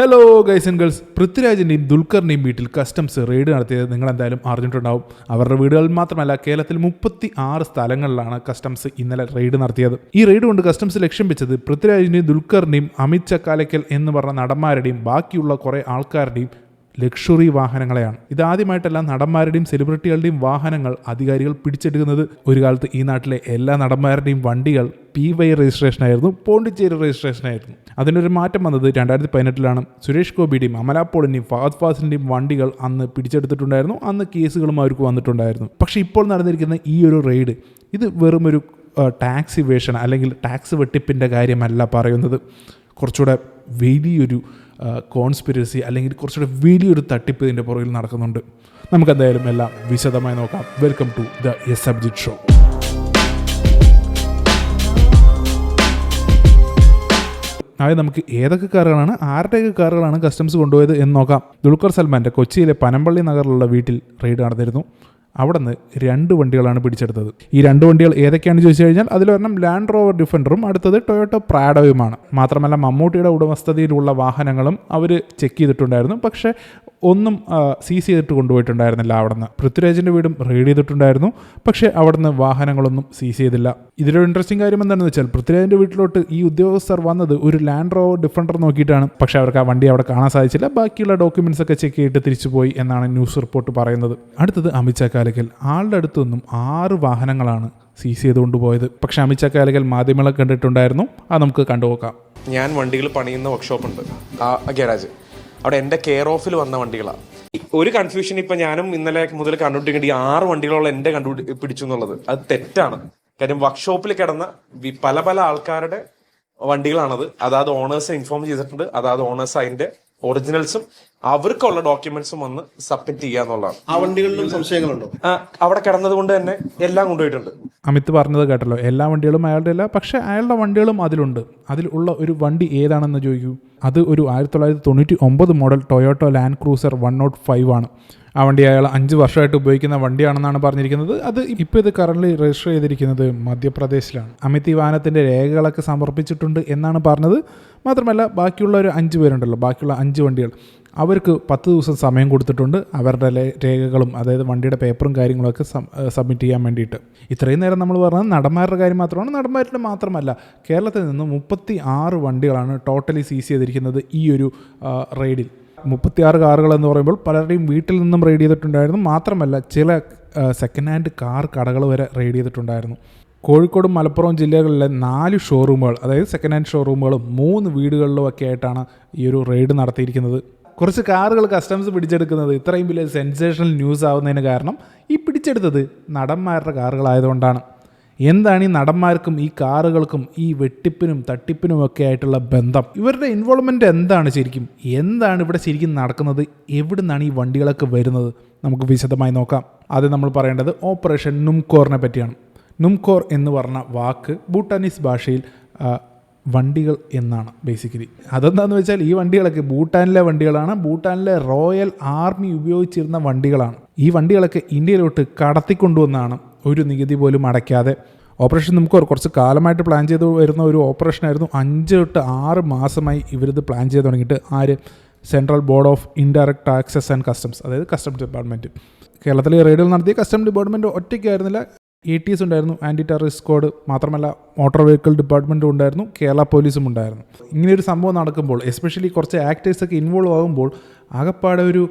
Hello guys and girls പൃഥ്വിരാജിന്റെയും ദുൽഖറിന്റെയും വീട്ടിൽ കസ്റ്റംസ് റെയ്ഡ് നടത്തിയത് നിങ്ങൾ എന്തായാലും അറിഞ്ഞിട്ടുണ്ടാവും. അവരുടെ വീടുകളിൽ മാത്രമല്ല കേരളത്തിൽ മുപ്പത്തി ആറ് സ്ഥലങ്ങളിലാണ് കസ്റ്റംസ് ഇന്നലെ റെയ്ഡ് നടത്തിയത്. ഈ റെയ്ഡ് കൊണ്ട് കസ്റ്റംസ് ലക്ഷ്യം വെച്ചത് പൃഥ്വിരാജിന്റെയും ദുൽഖറിന്റെയും അമിത് ചക്കാലക്കൽ എന്ന് പറഞ്ഞ നടന്മാരുടെയും ബാക്കിയുള്ള കുറേ ആൾക്കാരുടെയും ലക്ഷറി വാഹനങ്ങളെയാണ്. ഇതാദ്യമായിട്ടല്ല നടന്മാരുടെയും സെലിബ്രിറ്റികളുടെയും വാഹനങ്ങൾ അധികാരികൾ പിടിച്ചെടുക്കുന്നത്. ഒരു കാലത്ത് ഈ നാട്ടിലെ എല്ലാ നടന്മാരുടെയും വണ്ടികൾ പി വൈ രജിസ്ട്രേഷൻ ആയിരുന്നു പോണ്ടിച്ചേരി രജിസ്ട്രേഷൻ ആയിരുന്നു. അതിനൊരു മാറ്റം വന്നത് രണ്ടായിരത്തി പതിനെട്ടിലാണ് സുരേഷ് ഗോപിയുടെയും അമലാപ്പോളിന്റെയും പോളിന്റെയും ഫഹദ് ഫാസിന്റെയും വണ്ടികൾ അന്ന് പിടിച്ചെടുത്തിട്ടുണ്ടായിരുന്നു അന്ന് കേസുകളും അവർക്ക് വന്നിട്ടുണ്ടായിരുന്നു. പക്ഷേ ഇപ്പോൾ നടന്നിരിക്കുന്ന ഈ ഒരു റെയ്ഡ് ഇത് വെറുമൊരു ടാക്സ് ഇവേഷൻ അല്ലെങ്കിൽ ടാക്സ് വെട്ടിപ്പിന്റെ കാര്യമല്ല പറയുന്നത്. കുറച്ചുകൂടെ വലിയൊരു കോൺസ്പിരസി അല്ലെങ്കിൽ കുറച്ചുകൂടെ വലിയൊരു തട്ടിപ്പ് ഇതിന്റെ പുറകിൽ നടക്കുന്നുണ്ട്. നമുക്കെന്തായാലും എല്ലാം വിശദമായി നോക്കാം. Welcome to the S subject show അതായത് നമുക്ക് ഏതൊക്കെ കാറുകളാണ് ആരുടെയൊക്കെ കാറുകളാണ് കസ്റ്റംസ് കൊണ്ടുപോയത് എന്ന് നോക്കാം. ദുൽഖർ സൽമാന്റെ കൊച്ചിയിലെ പനമ്പള്ളി നഗറിലുള്ള വീട്ടിൽ റെയ്ഡ് നടന്നിരുന്നു. അവിടെ നിന്ന് രണ്ട് വണ്ടികളാണ് പിടിച്ചെടുത്തത്. ഈ രണ്ട് വണ്ടികൾ ഏതൊക്കെയാണെന്ന് ചോദിച്ചു കഴിഞ്ഞാൽ അതിലൊരെണ്ണം ലാൻഡ് റോവർ ഡിഫൻഡറും അടുത്തത് ടൊയോട്ടോ പ്രാഡോയുമാണ് മാത്രമല്ല മമ്മൂട്ടിയുടെ ഉടമസ്ഥതയിലുള്ള വാഹനങ്ങളും അവർ ചെക്ക് ചെയ്തിട്ടുണ്ടായിരുന്നു. പക്ഷേ ഒന്നും സീസ് ചെയ്തിട്ട് കൊണ്ടുപോയിട്ടുണ്ടായിരുന്നില്ല അവിടുന്ന്. പൃഥ്വിരാജിന്റെ വീടും റെയ്ഡ് ചെയ്തിട്ടുണ്ടായിരുന്നു. പക്ഷേ അവിടുന്ന് വാഹനങ്ങളൊന്നും സീസ് ചെയ്തില്ല. ഇതിലൊരു ഇൻട്രസ്റ്റിംഗ് കാര്യം എന്താണെന്ന് വെച്ചാൽ പൃഥ്വിരാജിന്റെ വീട്ടിലോട്ട് ഈ ഉദ്യോഗസ്ഥർ വന്നത് ഒരു ലാൻഡ് റോവർ ഡിഫൻഡർ നോക്കിയിട്ടാണ്. പക്ഷേ അവർക്ക് ആ വണ്ടി അവിടെ കാണാൻ സാധിച്ചില്ല. ബാക്കിയുള്ള ഡോക്യുമെന്റ്സ് ഒക്കെ ചെക്ക് ചെയ്തിട്ട് തിരിച്ചു പോയി എന്നാണ് ന്യൂസ് റിപ്പോർട്ട് പറയുന്നത്. അടുത്തത് അമിത് ചക്കാലക്കൽ ആളുടെ അടുത്തൊന്നും ആറ് വാഹനങ്ങളാണ് സീസ് ചെയ്തുകൊണ്ട് പോയത്. പക്ഷേ അമിത് ചക്കാലക്കൽ മാധ്യമങ്ങളെ കണ്ടിട്ടുണ്ടായിരുന്നു. അത് നമുക്ക് കണ്ടുപോക്കാം ഞാൻ വണ്ടികൾ പണിയുന്ന വർക്ക്ഷോപ്പ് ഉണ്ട്. ആ ഗാരാജ്. അവിടെ എന്റെ കെയർ ഓഫിൽ വന്ന വണ്ടികളാണ് ഒരു കൺഫ്യൂഷൻ ഇപ്പൊ ഞാനും ഇന്നലെ മുതൽ കണ്ടുപിടിക്കേണ്ട ഈ ആറ് വണ്ടികളുള്ള എന്റെ കണ്ടു പിടിച്ചു എന്നുള്ളത്. അത് തെറ്റാണ്. കാര്യം വർക്ക്ഷോപ്പിൽ കിടന്ന പല പല ആൾക്കാരുടെ വണ്ടികളാണത്. അതാത് ഓണേഴ്സ് ഇൻഫോം ചെയ്തിട്ടുണ്ട്. അതാത് ഓണേഴ്സ് അതിന്റെ ഒറിജിനൽസും അവർക്കുള്ള ഡോക്യുമെന്റ്സും വന്ന് സബ്മിറ്റ് ചെയ്യുക എന്നുള്ളതാണ്. ആ വണ്ടികളിലും സംശയങ്ങളുണ്ടോ? ആ, അവിടെ കിടന്നത് കൊണ്ട് തന്നെ എല്ലാം കൊണ്ടുപോയിട്ടുണ്ട്. അമിത് പറഞ്ഞത് കേട്ടല്ലോ എല്ലാ വണ്ടികളും അയാളുടെ അല്ല പക്ഷേ അയാളുടെ വണ്ടികളും അതിലുണ്ട്. അതിൽ ഉള്ള ഒരു വണ്ടി ഏതാണെന്ന് ചോദിക്കൂ? അത് ഒരു ആയിരത്തി തൊള്ളായിരത്തി തൊണ്ണൂറ്റി ഒമ്പത് model Toyota Land Cruiser one note five ആണ്. ആ വണ്ടി അയാൾ അഞ്ച് വർഷമായിട്ട് ഉപയോഗിക്കുന്ന വണ്ടിയാണെന്നാണ് പറഞ്ഞിരിക്കുന്നത്. അത് ഇപ്പോൾ ഇത് കറന്റ് രജിസ്റ്റർ ചെയ്തിരിക്കുന്നത് മധ്യപ്രദേശിലാണ്. അമിത് ഈ വാഹനത്തിന്റെ രേഖകളൊക്കെ സമർപ്പിച്ചിട്ടുണ്ട് എന്നാണ് പറഞ്ഞത്. മാത്രമല്ല ബാക്കിയുള്ള ഒരു അഞ്ച് പേരുണ്ടല്ലോ ബാക്കിയുള്ള അഞ്ച് വണ്ടികൾ. അവർക്ക് പത്ത് ദിവസം സമയം കൊടുത്തിട്ടുണ്ട്. അവരുടെ രേഖകളും അതായത് വണ്ടിയുടെ പേപ്പറും കാര്യങ്ങളൊക്കെ സബ്മിറ്റ് ചെയ്യാൻ വേണ്ടിയിട്ട്. ഇത്രയും നേരം നമ്മൾ പറഞ്ഞത് നടന്മാരുടെ കാര്യം മാത്രമാണ്. നടന്മാരുടെ മാത്രമല്ല കേരളത്തിൽ നിന്ന് മുപ്പത്തി ആറ് വണ്ടികളാണ് ടോട്ടലി സീസ് ചെയ്തിരിക്കുന്നത് ഈ ഒരു റെയ്ഡിൽ. മുപ്പത്തിയാറ് കാറുകൾ എന്ന് പറയുമ്പോൾ പലരുടെയും വീട്ടിൽ നിന്നും റെയ്ഡ് ചെയ്തിട്ടുണ്ടായിരുന്നു. മാത്രമല്ല ചില സെക്കൻഡ് ഹാൻഡ് കാർ കടകൾ വരെ റെയ്ഡ് ചെയ്തിട്ടുണ്ടായിരുന്നു. കോഴിക്കോടും മലപ്പുറം ജില്ലകളിലെ നാല് ഷോറൂമുകൾ അതായത് സെക്കൻഡ് ഹാൻഡ് ഷോറൂമുകളും മൂന്ന് വീടുകളിലും ഒക്കെ ആയിട്ടാണ് ഈ ഒരു റെയ്ഡ് നടത്തിയിരിക്കുന്നത്. കുറച്ച് കാറുകൾ കസ്റ്റംസ് പിടിച്ചെടുക്കുന്നത് ഇത്രയും വലിയ സെൻസേഷണൽ ന്യൂസ് ആവുന്നതിന് കാരണം ഈ പിടിച്ചെടുത്തത് നടന്മാരുടെ കാറുകളായതുകൊണ്ടാണ്. എന്താണ് ഈ നടന്മാർക്കും ഈ കാറുകൾക്കും ഈ വെട്ടിപ്പിനും തട്ടിപ്പിനും ഒക്കെ ആയിട്ടുള്ള ബന്ധം? ഇവരുടെ ഇൻവോൾവ്മെന്റ് എന്താണ് ശരിക്കും? എന്താണ് ഇവിടെ ശരിക്കും നടക്കുന്നത്? എവിടെ നിന്നാണ് ഈ വണ്ടികളൊക്കെ വരുന്നത്? നമുക്ക് വിശദമായി നോക്കാം. ആദ്യം നമ്മൾ പറയേണ്ടത് ഓപ്പറേഷൻ നുംകോറിനെ പറ്റിയാണ്. നുംകോർ എന്ന് പറഞ്ഞ വാക്ക് ഭൂട്ടാനീസ് ഭാഷയിൽ വണ്ടികൾ എന്നാണ് ബേസിക്കലി അതെന്താണെന്ന് വെച്ചാൽ ഈ വണ്ടികളൊക്കെ ഭൂട്ടാനിലെ വണ്ടികളാണ്. ഭൂട്ടാനിലെ റോയൽ ആർമി ഉപയോഗിച്ചിരുന്ന വണ്ടികളാണ്. ഈ വണ്ടികളൊക്കെ ഇന്ത്യയിലോട്ട് കടത്തിക്കൊണ്ടുവന്നാണ് ഒരു നികുതി പോലും അടയ്ക്കാതെ. ഓപ്പറേഷൻ നമുക്ക് കുറച്ച് കാലമായിട്ട് പ്ലാൻ ചെയ്ത് വരുന്ന ഒരു ഓപ്പറേഷനായിരുന്നു അഞ്ച് തൊട്ട് ആറ് മാസമായി ഇവരിത് പ്ലാൻ ചെയ്ത് തുടങ്ങിയിട്ട് ആര്? Central board of indirect taxes and customs അതായത് കസ്റ്റംസ് ഡിപ്പാർട്ട്മെന്റ് കേരളത്തിലെ റെയ്ഡുകൾ നടത്തിയ കസ്റ്റംസ് ഡിപ്പാർട്ട്മെന്റ് ഒറ്റയ്ക്കായിരുന്നില്ല. എ ടി എസ് ഉണ്ടായിരുന്നു ആന്റി ടെററിസ്റ്റ് സ്ക്വാഡ് മാത്രമല്ല മോട്ടോർ വെഹിക്കിൾ ഡിപ്പാർട്ട്മെന്റും ഉണ്ടായിരുന്നു കേരള പോലീസും ഉണ്ടായിരുന്നു. ഇങ്ങനെയൊരു സംഭവം നടക്കുമ്പോൾ എസ്പെഷ്യലി കുറച്ച് ആക്ടേഴ്സൊക്കെ ഇൻവോൾവ് ആകുമ്പോൾ ആകപ്പാടെ ഒരു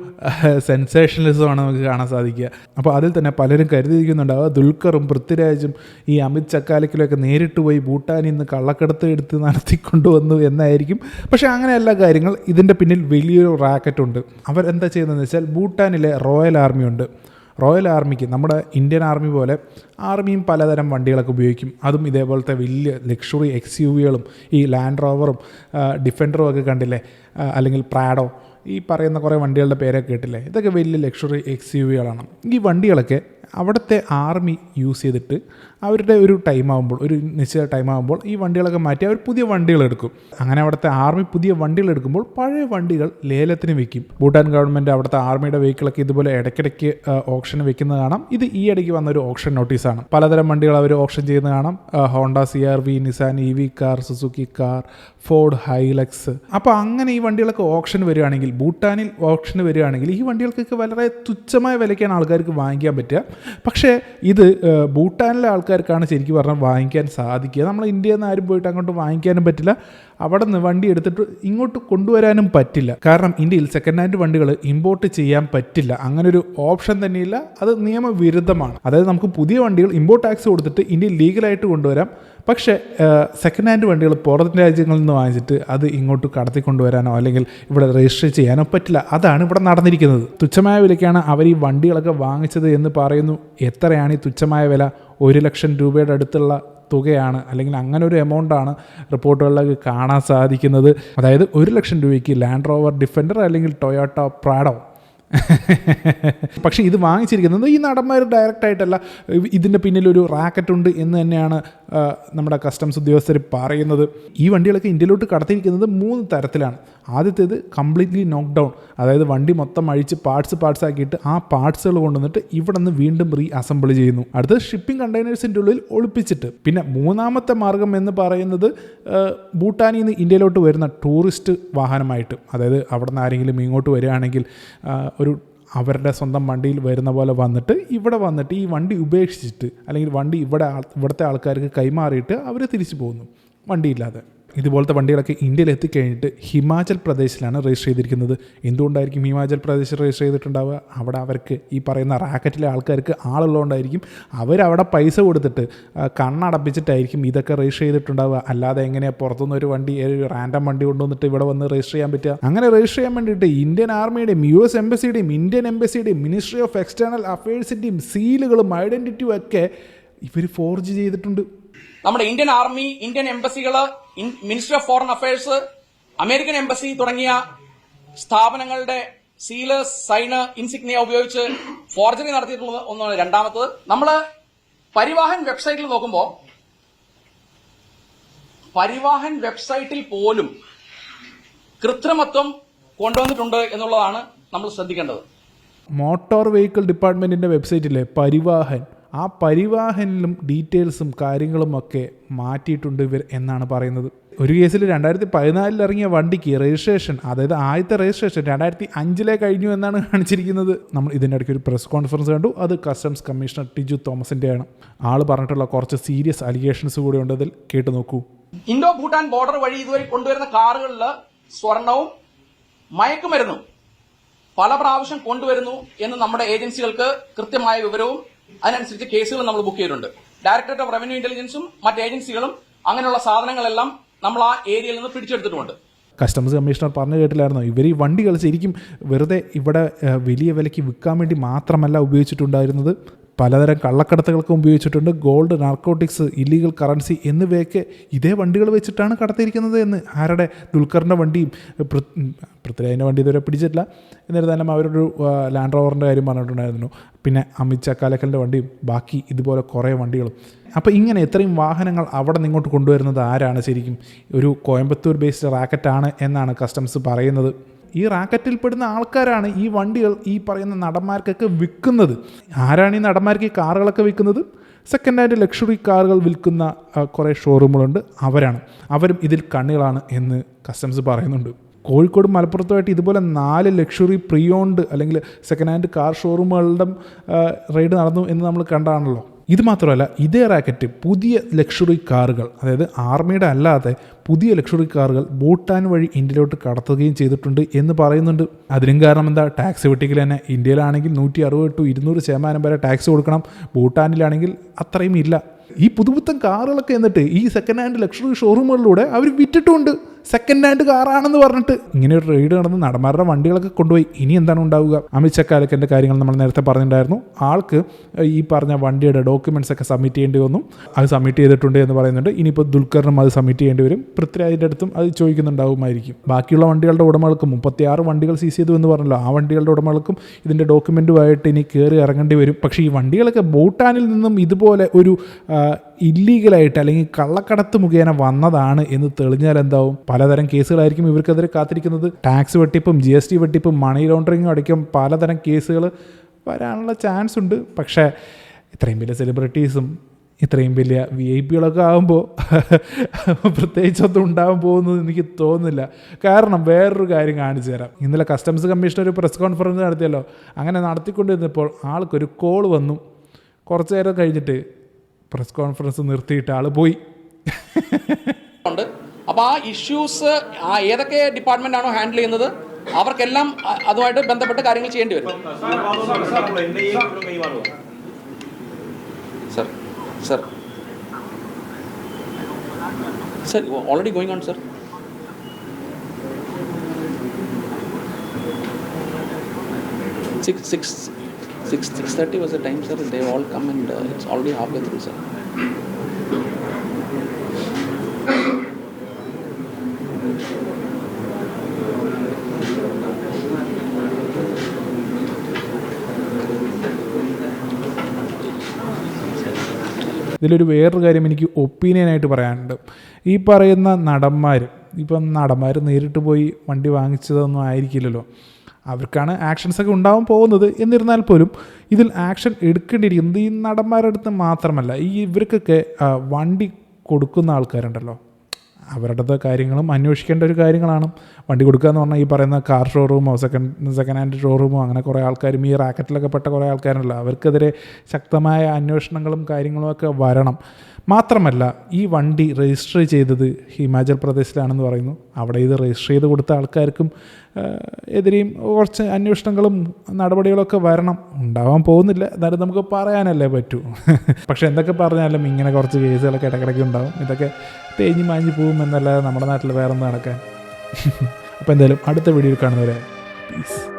സെൻസേഷണലിസമാണ് നമുക്ക് കാണാൻ സാധിക്കുക. അപ്പോൾ അതിൽ തന്നെ പലരും കരുതിയിരിക്കുന്നുണ്ടാവുക ദുൽഖറും പൃഥ്വിരാജും ഈ അമിത് ചക്കാലക്കിലൊക്കെ നേരിട്ട് പോയി ഭൂട്ടാനിൽ നിന്ന് കള്ളക്കടത്ത് എടുത്ത് നടത്തിക്കൊണ്ടുവന്നു എന്നായിരിക്കും. പക്ഷേ അങ്ങനെയല്ല കാര്യങ്ങൾ ഇതിന്റെ പിന്നിൽ വലിയൊരു റാക്കറ്റുണ്ട് അവരെന്താ ചെയ്യുന്നതെന്ന് വെച്ചാൽ ഭൂട്ടാനിലെ റോയൽ ആർമിയുണ്ട് റോയൽ ആർമിക്ക് നമ്മുടെ ഇന്ത്യൻ ആർമി പോലെ ആർമിയും പലതരം വണ്ടികളൊക്കെ ഉപയോഗിക്കും. അതും ഇതേപോലത്തെ വലിയ ലക്ഷറി എക്സ് യു വികളും ഈ ലാൻഡ് റോവറും ഡിഫൻഡറും ഒക്കെ കണ്ടില്ലേ? അല്ലെങ്കിൽ പ്രാഡോ ഈ പറയുന്ന കുറേ വണ്ടികളുടെ പേരൊക്കെ കേട്ടില്ലേ? ഇതൊക്കെ വലിയ ലക്ഷറി എക്സ് യു വികളാണ് ഈ വണ്ടികളൊക്കെ അവിടുത്തെ ആർമി യൂസ് ചെയ്തിട്ട് അവരുടെ ഒരു ടൈം ആകുമ്പോൾ ഒരു നിശ്ചിത ടൈം ആകുമ്പോൾ ഈ വണ്ടികളൊക്കെ മാറ്റി അവർ പുതിയ വണ്ടികൾ എടുക്കും. അങ്ങനെ അവിടുത്തെ ആർമി പുതിയ വണ്ടികൾ എടുക്കുമ്പോൾ പഴയ വണ്ടികൾ ലേലത്തിന് വെക്കും. ഭൂട്ടാൻ ഗവൺമെന്റ് അവിടുത്തെ ആർമിയുടെ വെഹിക്കിളൊക്കെ ഇതുപോലെ ഇടയ്ക്കിടയ്ക്ക് ഓപ്ഷന് വെക്കുന്നത് കാണാം. ഇത് ഈ ഇടയ്ക്ക് വന്ന ഒരു ഓപ്ഷൻ നോട്ടീസാണ് പലതരം വണ്ടികൾ അവർ ഓപ്ഷൻ ചെയ്യുന്നത് കാണാം. Honda C R V Nissan E V car Suzuki car Ford Hilux അപ്പോൾ അങ്ങനെ ഈ വണ്ടികളൊക്കെ ഓപ്ഷൻ വരികയാണെങ്കിൽ ഭൂട്ടാനിൽ ഓപ്ഷൻ വരികയാണെങ്കിൽ ഈ വണ്ടികൾക്കൊക്കെ വളരെ തുച്ഛമായ വിലയ്ക്കാണ് ആൾക്കാർക്ക് വാങ്ങിക്കാൻ പറ്റുക. പക്ഷേ ഇത് ഭൂട്ടാനിലെ ഭൂട്ടാനിലെ ആൾക്കാർക്കാണ് ശരിക്കും പറഞ്ഞാൽ വാങ്ങിക്കാൻ സാധിക്കുക. നമ്മൾ ഇന്ത്യയിൽ നിന്ന് ആരും പോയിട്ട് അങ്ങോട്ട് വാങ്ങിക്കാനും പറ്റില്ല. അവിടെ നിന്ന് വണ്ടി എടുത്തിട്ട് ഇങ്ങോട്ട് കൊണ്ടുവരാനും പറ്റില്ല. കാരണം ഇന്ത്യയിൽ സെക്കൻഡ് ഹാൻഡ് വണ്ടികൾ ഇമ്പോർട്ട് ചെയ്യാൻ പറ്റില്ല. അങ്ങനെ ഒരു ഓപ്ഷൻ തന്നെയില്ല. അത് നിയമവിരുദ്ധമാണ്. അതായത് നമുക്ക് പുതിയ വണ്ടികൾ ഇമ്പോർട്ട് ടാക്സ് കൊടുത്തിട്ട് ഇന്ത്യയിൽ ലീഗലായിട്ട് കൊണ്ടുവരാം. പക്ഷേ സെക്കൻഡ് ഹാൻഡ് വണ്ടികൾ പുറത്തെ രാജ്യങ്ങളിൽ നിന്ന് വാങ്ങിച്ചിട്ട് അത് ഇങ്ങോട്ട് കടത്തി കൊണ്ടുവരാനോ അല്ലെങ്കിൽ ഇവിടെ രജിസ്റ്റർ ചെയ്യാനോ പറ്റില്ല. അതാണ് ഇവിടെ നടന്നിരിക്കുന്നത്. തുച്ഛമായ വിലയ്ക്കാണ് അവർ ഈ വണ്ടികളൊക്കെ വാങ്ങിച്ചത് എന്ന് പറയുന്നു. എത്രയാണ് ഈ തുച്ഛമായ വില? ഒരു ലക്ഷം രൂപയുടെ അടുത്തുള്ള തുകയാണ് അല്ലെങ്കിൽ അങ്ങനെ ഒരു എമൗണ്ടാണ് റിപ്പോർട്ടുകളിലൊക്കെ കാണാൻ സാധിക്കുന്നത്. അതായത് ഒരു ലക്ഷം രൂപയ്ക്ക് ലാൻഡ് റോവർ ഡിഫൻഡർ അല്ലെങ്കിൽ ടൊയോട്ട പ്രാഡോ പക്ഷേ ഇത് വാങ്ങിച്ചിരിക്കുന്നത് ഈ നടന്മാർ ഡയറക്റ്റ് ആയിട്ടല്ല. ഇതിന്റെ പിന്നിലൊരു റാക്കറ്റ് ഉണ്ട് എന്ന് തന്നെയാണ് നമ്മുടെ കസ്റ്റംസ് ഉദ്യോഗസ്ഥർ പറയുന്നത്. ഈ വണ്ടികളൊക്കെ ഇന്ത്യയിലോട്ട് കടത്തിയിരിക്കുന്നത് മൂന്ന് തരത്തിലാണ്. ആദ്യത്തേത് കംപ്ലീറ്റ്ലി നോക്ക്ഡൗൺ അതായത് വണ്ടി മൊത്തം അഴിച്ച് പാർട്സ് പാർട്സ് ആക്കിയിട്ട് ആ പാർട്സുകൾ കൊണ്ടുവന്നിട്ട് ഇവിടെ നിന്ന് വീണ്ടും റീ അസംബിൾ ചെയ്യുന്നു. അടുത്തത് ഷിപ്പിംഗ് കണ്ടെയ്നേഴ്സിന്റെ ഉള്ളിൽ ഒളിപ്പിച്ചിട്ട്. പിന്നെ മൂന്നാമത്തെ മാർഗം എന്ന് പറയുന്നത് ഭൂട്ടാനിൽ നിന്ന് ഇന്ത്യയിലോട്ട് വരുന്ന ടൂറിസ്റ്റ് വാഹനമായിട്ട്. അതായത് അവിടെ നിന്ന് ആരെങ്കിലും ഇങ്ങോട്ട് വരികയാണെങ്കിൽ ഒരു അവരുടെ സ്വന്തം വണ്ടിയിൽ വരുന്ന പോലെ വന്നിട്ട് ഇവിടെ വന്നിട്ട് ഈ വണ്ടി ഉപേക്ഷിച്ചിട്ട് അല്ലെങ്കിൽ വണ്ടി ഇവിടെ ഇവിടുത്തെ ആൾക്കാർക്ക് കൈമാറിയിട്ട് അവർ തിരിച്ചു പോകുന്നു വണ്ടിയില്ലാതെ. ഇതുപോലത്തെ വണ്ടികളൊക്കെ ഇന്ത്യയിൽ എത്തിക്കഴിഞ്ഞിട്ട് ഹിമാചൽ പ്രദേശിലാണ് രജിസ്റ്റർ ചെയ്തിരിക്കുന്നത്. എന്തുകൊണ്ടായിരിക്കും ഹിമാചൽ പ്രദേശിൽ രജിസ്റ്റർ ചെയ്തിട്ടുണ്ടാവുക? അവിടെ അവർക്ക് ഈ പറയുന്ന റാക്കറ്റിലെ ആൾക്കാർക്ക് ആളുള്ളതുകൊണ്ടായിരിക്കും അവരവിടെ പൈസ കൊടുത്തിട്ട് കണ്ണടപ്പിച്ചിട്ടായിരിക്കും ഇതൊക്കെ രജിസ്റ്റർ ചെയ്തിട്ടുണ്ടാവുക. അല്ലാതെ എങ്ങനെയാണ് പുറത്തുനിന്ന് ഒരു വണ്ടി ഒരു റാൻഡം വണ്ടി കൊണ്ടുവന്നിട്ട് ഇവിടെ വന്ന് രജിസ്റ്റർ ചെയ്യാൻ പറ്റുക? അങ്ങനെ രജിസ്റ്റർ ചെയ്യാൻ വേണ്ടിയിട്ട് ഇന്ത്യൻ ആർമിയുടെയും യു എസ് എംബസിയുടെയും ഇന്ത്യൻ എംബസിയുടെയും മിനിസ്ട്രി ഓഫ് എക്സ്റ്റേണൽ അഫയേഴ്സിന്റെയും സീലുകളും ഐഡന്റിറ്റിയും ഒക്കെ ഇവർ ഫോർജ് ചെയ്തിട്ടുണ്ട്. നമ്മുടെ Indian army Indian എംബസികൾ ministry of foreign affairs American embassy തുടങ്ങിയ സ്ഥാപനങ്ങളുടെ സീൽ സൈന് ഇൻസിഗ്നിയ ഉപയോഗിച്ച് ഫോർജറി നടത്തിയിട്ടുള്ളത് ഒന്നാണ് രണ്ടാമത്തത്. നമ്മൾ പരിവാഹൻ വെബ്സൈറ്റിൽ നോക്കുമ്പോൾ പരിവാഹൻ വെബ്സൈറ്റിൽ പോലും കൃത്രിമത്വം കൊണ്ടുവന്നിട്ടുണ്ട് എന്നുള്ളതാണ് നമ്മൾ ശ്രദ്ധിക്കേണ്ടത്. മോട്ടോർ വെഹിക്കിൾ ഡിപ്പാർട്ട്മെന്റിന്റെ വെബ്സൈറ്റിലെ പരിവാഹൻ ആ പരിവാഹനിലും ഡീറ്റെയിൽസും കാര്യങ്ങളും ഒക്കെ മാറ്റിയിട്ടുണ്ട് ഇവർ എന്നാണ് പറയുന്നത്. ഒരു കേസിൽ രണ്ടായിരത്തി പതിനാലിൽ ഇറങ്ങിയ വണ്ടിക്ക് രജിസ്ട്രേഷൻ അതായത് ആദ്യത്തെ രജിസ്ട്രേഷൻ രണ്ടായിരത്തി അഞ്ചിലെ കഴിഞ്ഞു എന്നാണ് കാണിച്ചിരിക്കുന്നത്. നമ്മൾ ഇതിന്റെ ഇടയ്ക്ക് ഒരു പ്രസ് കോൺഫറൻസ് കണ്ടു. അത് കസ്റ്റംസ് കമ്മീഷണർ ടിജു തോമസിന്റെയാണ്. ആൾ പറഞ്ഞിട്ടുള്ള കുറച്ച് സീരിയസ് അലിഗേഷൻസ് കൂടെ ഉണ്ട്. അതിൽ കേട്ടു നോക്കൂ. ഇൻഡോ ഭൂട്ടാൻ ബോർഡർ വഴി ഇതുവരെ കൊണ്ടുവരുന്ന കാറുകളിൽ സ്വർണവും മയക്കുമരുന്നും പല പ്രാവശ്യം കൊണ്ടുവരുന്നു എന്ന് നമ്മുടെ ഏജൻസികൾക്ക് കൃത്യമായ വിവരവും അതിനനുസരിച്ച് കേസുകൾ നമ്മൾ ബുക്ക് ചെയ്തിട്ടുണ്ട്. ഡയറക്ടറേറ്റ് ഓഫ് റവന്യൂ ഇന്റലിജൻസും മറ്റ് ഏജൻസികളും അങ്ങനെയുള്ള സാധനങ്ങളെല്ലാം നമ്മൾ ആ ഏരിയയിൽ നിന്ന് പിടിച്ചെടുത്തിട്ടുമുണ്ട് കസ്റ്റംസ് കമ്മീഷണർ പറഞ്ഞു കേട്ടില്ലായിരുന്നോ? ഇവർ ഈ വണ്ടികൾ ശരിക്കും വെറുതെ ഇവിടെ വലിയ വിലയ്ക്ക് വിൽക്കാൻ വേണ്ടി മാത്രമല്ല ഉപയോഗിച്ചിട്ടുണ്ടായിരുന്നത്. പലതരം കള്ളക്കടത്തുകൾക്കും ഉപയോഗിച്ചിട്ടുണ്ട്. ഗോൾഡ് നാർക്കോട്ടിക്സ് ഇല്ലീഗൽ കറൻസി എന്നിവയൊക്കെ ഇതേ വണ്ടികൾ വെച്ചിട്ടാണ് കടത്തിയിരിക്കുന്നത് എന്ന് ആരുടെ? ദുൽഖറിന്റെ വണ്ടിയും പൃഥ്വിരാജിന്റെ വണ്ടി ഇതുവരെ പിടിച്ചിട്ടില്ല. എന്നിരുന്നാലും അവരൊരു ലാൻഡ് റോവറിന്റെ കാര്യം പറഞ്ഞിട്ടുണ്ടായിരുന്നു. പിന്നെ അമിത് ചക്കാലക്കലിന്റെ വണ്ടിയും ബാക്കി ഇതുപോലെ കുറേ വണ്ടികളും. അപ്പോൾ ഇങ്ങനെ ഇത്രയും വാഹനങ്ങൾ അവിടെ നിന്ന് ഇങ്ങോട്ട് കൊണ്ടുവരുന്നത് ആരാണ് ശരിക്കും? ഒരു കോയമ്പത്തൂർ ബേസ്ഡ് റാക്കറ്റാണ് എന്നാണ് കസ്റ്റംസ് പറയുന്നത്. ഈ റാക്കറ്റിൽ പെടുന്ന ആൾക്കാരാണ് ഈ വണ്ടികൾ ഈ പറയുന്ന നടന്മാർക്കൊക്കെ വിൽക്കുന്നത്. ആരാണ് ഈ നടന്മാർക്ക് ഈ കാറുകളൊക്കെ വിൽക്കുന്നത്? സെക്കൻഡ് ഹാൻഡ് ലക്ഷറി കാറുകൾ വിൽക്കുന്ന കുറേ ഷോറൂമുകളുണ്ട് അവരാണ്. അവരും ഇതിൽ കണ്ണികളാണ് എന്ന് കസ്റ്റംസ് പറയുന്നുണ്ട്. കോഴിക്കോട് മലപ്പുറത്തുമായിട്ട് ഇതുപോലെ നാല് ലക്ഷറി പ്രിയോണ്ട് അല്ലെങ്കിൽ സെക്കൻഡ് ഹാൻഡ് കാർ ഷോറൂമുകളുടെ റെയ്ഡ് നടന്നു എന്ന് നമ്മൾ കണ്ടാണല്ലോ. ഇത് മാത്രമല്ല ഇതേ റാക്കറ്റ് പുതിയ ലക്ഷറി കാറുകൾ അതായത് ആർമിയുടെ അല്ലാതെ പുതിയ ലക്ഷറി കാറുകൾ ഭൂട്ടാൻ വഴി ഇന്ത്യയിലോട്ട് കടത്തുകയും ചെയ്തിട്ടുണ്ട് എന്ന് പറയുന്നുണ്ട്. അതിനും കാരണം എന്താ? ടാക്സ് വെട്ടിക്കൽ തന്നെ. ഇന്ത്യയിലാണെങ്കിൽ നൂറ്റി അറുപത് ടു ഇരുന്നൂറ് ശതമാനം വരെ ടാക്സ് കൊടുക്കണം. ഭൂട്ടാനിലാണെങ്കിൽ അത്രയും ഇല്ല. ഈ പുതുപുത്തൻ കാറുകളൊക്കെ എന്നിട്ട് ഈ സെക്കൻഡ് ഹാൻഡ് ലക്ഷറി ഷോറൂമുകളിലൂടെ അവർ വിറ്റിട്ടുമുണ്ട് സെക്കൻഡ് ഹാൻഡ് കാറാണെന്ന് പറഞ്ഞിട്ട്. ഇങ്ങനെ ഒരു റെയ്ഡ് നടന്ന് നടന്മാരുടെ വണ്ടികളൊക്കെ കൊണ്ടുപോയി. ഇനി എന്താണ് ഉണ്ടാവുക? അമിത് കാര്യങ്ങൾ നമ്മൾ നേരത്തെ പറഞ്ഞിട്ടുണ്ടായിരുന്നു. ആൾക്ക് ഈ പറഞ്ഞ വണ്ടിയുടെ ഡോക്യുമെന്റ്സ് ഒക്കെ സബ്മിറ്റ് ചെയ്യേണ്ടി വന്നു. അത് സബ്മിറ്റ് ചെയ്തിട്ടുണ്ട് എന്ന് പറയുന്നുണ്ട്. ഇനിയിപ്പോൾ ദുൽഖറിനും അത് സബ്മിറ്റ് ചെയ്യേണ്ടി വരും. പൃഥ്വിരാജിന്റെ അടുത്തും അത് ചോദിക്കുന്നുണ്ടാവുമായിരിക്കും. ബാക്കിയുള്ള വണ്ടികളുടെ ഉടമകൾക്ക് മുപ്പത്തിയാറ് വണ്ടികൾ സീസ് ചെയ്തു എന്ന് പറഞ്ഞല്ലോ. ആ വണ്ടികളുടെ ഉടമകൾക്കും ഇതിന്റെ ഡോക്യുമെന്റുമായിട്ട് ഇനി കയറി ഇറങ്ങേണ്ടി വരും. പക്ഷേ ഈ വണ്ടികളൊക്കെ ഭൂട്ടാനിൽ നിന്നും ഇതുപോലെ ഒരു ഇല്ലീഗലായിട്ട് അല്ലെങ്കിൽ കള്ളക്കടത്ത് മുഖേന വന്നതാണ് എന്ന് തെളിഞ്ഞാൽ എന്താവും? പലതരം കേസുകളായിരിക്കും ഇവർക്കെതിരെ കാത്തിരിക്കുന്നത്. ടാക്സ് വെട്ടിപ്പും ജി എസ് ടി വെട്ടിപ്പും മണി ലോണ്ടറിങ്ങും അടക്കം പലതരം കേസുകൾ വരാനുള്ള ചാൻസ് ഉണ്ട്. പക്ഷേ ഇത്രയും വലിയ സെലിബ്രിറ്റീസും ഇത്രയും വലിയ വി ഐ പികളൊക്കെ ആകുമ്പോൾ പ്രത്യേകിച്ചൊന്നും ഉണ്ടാകാൻ പോകുന്നത് എനിക്ക് തോന്നുന്നില്ല. കാരണം വേറൊരു കാര്യം കാണിച്ചു തരാം. ഇന്നലെ കസ്റ്റംസ് കമ്മീഷൻ ഒരു പ്രസ് കോൺഫറൻസ് നടത്തിയല്ലോ. അങ്ങനെ നടത്തിക്കൊണ്ടിരുന്നപ്പോൾ ആൾക്കൊരു കോൾ വന്നു. കുറച്ച് നേരം കഴിഞ്ഞിട്ട് പ്രസ് കോൺഫറൻസ് നിർത്തിയിട്ട് ആൾ പോയി. ഉണ്ട്. അപ്പോൾ ആ ഇഷ്യൂസ് ആ ഏതൊക്കെ ഡിപ്പാർട്ട്മെന്റ് ആണോ ഹാൻഡിൽ ചെയ്യുന്നത് അവർക്കെല്ലാം അതുമായിട്ട് ബന്ധപ്പെട്ട് കാര്യങ്ങൾ ചെയ്യേണ്ടി വരും. Sir sir sir already going on sir six six six six thirty was the time, sir. They all come and uh, it's already halfway through, sir. ഇതിലൊരു വേറൊരു കാര്യം എനിക്ക് ഒപ്പീനിയനായിട്ട് പറയാനുണ്ട് ഈ പറയുന്ന നടന്മാർ ഇപ്പം നടന്മാർ നേരിട്ട് പോയി വണ്ടി വാങ്ങിച്ചതൊന്നും ആയിരിക്കില്ലല്ലോ അവർക്കാണ് ആക്ഷൻസൊക്കെ ഉണ്ടാവാൻ പോകുന്നത്. എന്നിരുന്നാൽ പോലും ഇതിൽ ആക്ഷൻ എടുക്കേണ്ടിയിരിക്കുന്നത് ഈ നടന്മാരുടെ അടുത്ത് മാത്രമല്ല ഈ ഇവർക്കൊക്കെ വണ്ടി കൊടുക്കുന്ന ആൾക്കാരുണ്ടല്ലോ. അവരുടെ കാര്യങ്ങളും അന്വേഷിക്കേണ്ട ഒരു കാര്യങ്ങളാണ്. വണ്ടി കൊടുക്കുക എന്ന് പറഞ്ഞാൽ ഈ പറയുന്ന കാർ ഷോറൂമോ സെക്കൻഡ് സെക്കൻഡ് ഹാൻഡ് ഷോറൂമോ അങ്ങനെ കുറേ ആൾക്കാരും ഈ റാക്കറ്റിലൊക്കെ പെട്ട കുറേ ആൾക്കാരുണ്ടല്ലോ. അവർക്കെതിരെ ശക്തമായ അന്വേഷണങ്ങളും കാര്യങ്ങളും ഒക്കെ വരണം. മാത്രമല്ല ഈ വണ്ടി രജിസ്റ്റർ ചെയ്തത് ഹിമാചൽ പ്രദേശിലാണെന്ന് പറയുന്നു. അവിടെ ഇത് രജിസ്റ്റർ ചെയ്ത് കൊടുത്ത ആൾക്കാർക്കും എതിരെയും കുറച്ച് അന്വേഷണങ്ങളും നടപടികളൊക്കെ വരണം. ഉണ്ടാവാൻ പോകുന്നില്ല. എന്നാലും നമുക്ക് പറയാനല്ലേ പറ്റൂ. പക്ഷെ എന്തൊക്കെ പറഞ്ഞാലും ഇങ്ങനെ കുറച്ച് കേസുകളൊക്കെ ഇടയ്ക്കിടയ്ക്ക് ഉണ്ടാവും. ഇതൊക്കെ തേഞ്ഞ് മാഞ്ഞ് പോകും എന്നല്ലാതെ നമ്മുടെ നാട്ടിൽ വേറെ ഒന്നും നടക്കാൻ. അപ്പോൾ എന്തായാലും അടുത്ത വീഡിയോയിൽ കാണുന്നവരെ പീസ്